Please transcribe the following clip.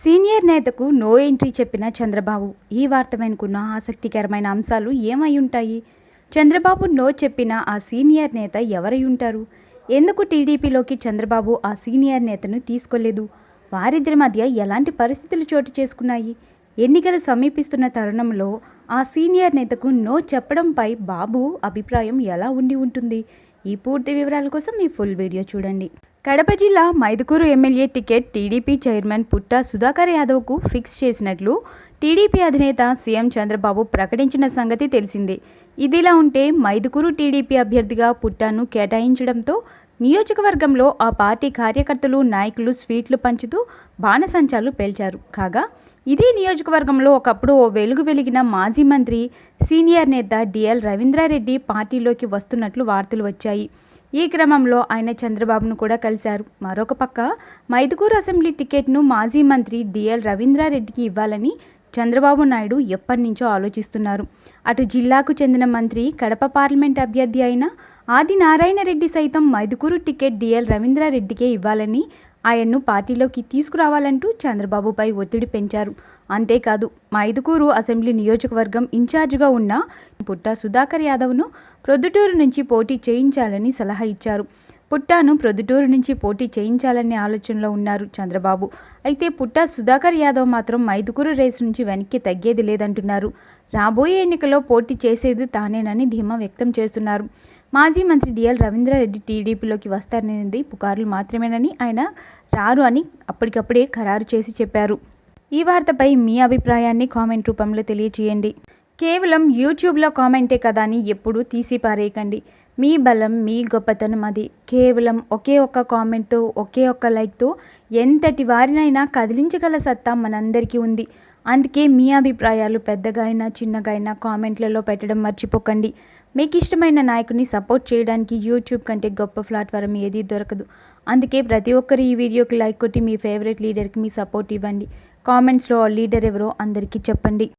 Senior నేతకు no entry చెప్పిన చంద్రబాబు ఈ వార్త వెనుకున్న ఆసక్తికరమైన అంశాలు ఏమై ఉంటాయి? చంద్రబాబు నో చెప్పిన ఆ సీనియర్ నేత ఎవరై ఉంటారు? ఎందుకు టీడీపీలోకి చంద్రబాబు ఆ సీనియర్ నేతను తీసుకోలేదు? వారిద్దరి మధ్య ఎలాంటి పరిస్థితులు చోటు చేసుకున్నాయి? ఎన్నికలు సమీపిస్తున్న తరుణంలో ఆ సీనియర్ నేతకు నో చెప్పడంపై బాబు అభిప్రాయం ఎలా ఉండి ఉంటుంది? ఈ పూర్తి వివరాల కోసం మీ ఫుల్ వీడియో చూడండి. కడప జిల్లా Mydukur MLA ticket TDP chairman Putta Sudhakar యాదవ్కు fix చేసినట్లు టీడీపీ అధినేత సీఎం చంద్రబాబు ప్రకటించిన సంగతి తెలిసిందే. ఇదిలా ఉంటే మైదుకూరు టీడీపీ అభ్యర్థిగా పుట్టాను కేటాయించడంతో నియోజకవర్గంలో ఆ పార్టీ కార్యకర్తలు నాయకులు స్వీట్లు పంచుతూ బాణసంచాలు పేల్చారు. కాగా ఇదే నియోజకవర్గంలో ఒకప్పుడు ఓ వెలుగు వెలిగిన మాజీ మంత్రి సీనియర్ నేత డిఎల్ రవీంద్రారెడ్డి పార్టీలోకి వస్తున్నట్లు వార్తలు వచ్చాయి. ఈ క్రమంలో ఆయన చంద్రబాబును కూడా కలిశారు. మరొక పక్క మైదుకూరు అసెంబ్లీ టికెట్ను మాజీ మంత్రి డిఎల్ రవీంద్రారెడ్డికి ఇవ్వాలని చంద్రబాబు నాయుడు ఎప్పటి నుంచో ఆలోచిస్తున్నారు. అటు జిల్లాకు చెందిన మంత్రి కడప పార్లమెంట్ అభ్యర్థి అయిన ఆది నారాయణ రెడ్డి సైతం మైదుకూరు టికెట్ డిఎల్ రవీంద్రారెడ్డికే ఇవ్వాలని ఆయన్ను పార్టీలోకి తీసుకురావాలంటూ చంద్రబాబుపై ఒత్తిడి పెంచారు. అంతేకాదు మైదుకూరు అసెంబ్లీ నియోజకవర్గం ఇన్ఛార్జిగా ఉన్న పుట్ట సుధాకర్ యాదవ్ను ప్రొద్దుటూరు నుంచి పోటీ చేయించాలని సలహా ఇచ్చారు. పుట్టాను ప్రొద్దుటూరు నుంచి పోటీ చేయించాలనే ఆలోచనలో ఉన్నారు చంద్రబాబు. అయితే పుట్ట సుధాకర్ యాదవ్ మాత్రం మైదుకూరు రేసు నుంచి వెనక్కి తగ్గేది లేదంటున్నారు. రాబోయే ఎన్నికలో పోటీ చేసేది తానేనని ధీమా వ్యక్తం చేస్తున్నారు. మాజీ మంత్రి డిఎల్ రవీంద్రారెడ్డి టీడీపీలోకి వస్తారనేది పుకార్లు మాత్రమేనని ఆయన రారు అని అప్పటికప్పుడే ఖరారు చేసి చెప్పారు. ఈ వార్తపై మీ అభిప్రాయాన్ని కామెంట్ రూపంలో తెలియచేయండి. కేవలం యూట్యూబ్లో కామెంటే కదా అని ఎప్పుడూ తీసి పారేయకండి మీ బలం మీ గొప్పతనం అది. కేవలం ఒకే ఒక్క కామెంట్తో ఒకే ఒక్క లైక్తో ఎంతటి వారినైనా కదిలించగల సత్తా మనందరికీ ఉంది. అందుకే మీ అభిప్రాయాలు పెద్దగా అయినా చిన్నగా అయినా కామెంట్లలో పెట్టడం మర్చిపోకండి. మీకు ఇష్టమైన నాయకుని సపోర్ట్ చేయడానికి యూట్యూబ్ కంటే గొప్ప ప్లాట్ఫారం ఏదీ దొరకదు. అందుకే ప్రతి ఒక్కరు ఈ వీడియోకి లైక్ కొట్టి మీ ఫేవరెట్ లీడర్కి మీ సపోర్ట్ ఇవ్వండి. కామెంట్స్లో ఆ లీడర్ ఎవరో అందరికీ చెప్పండి.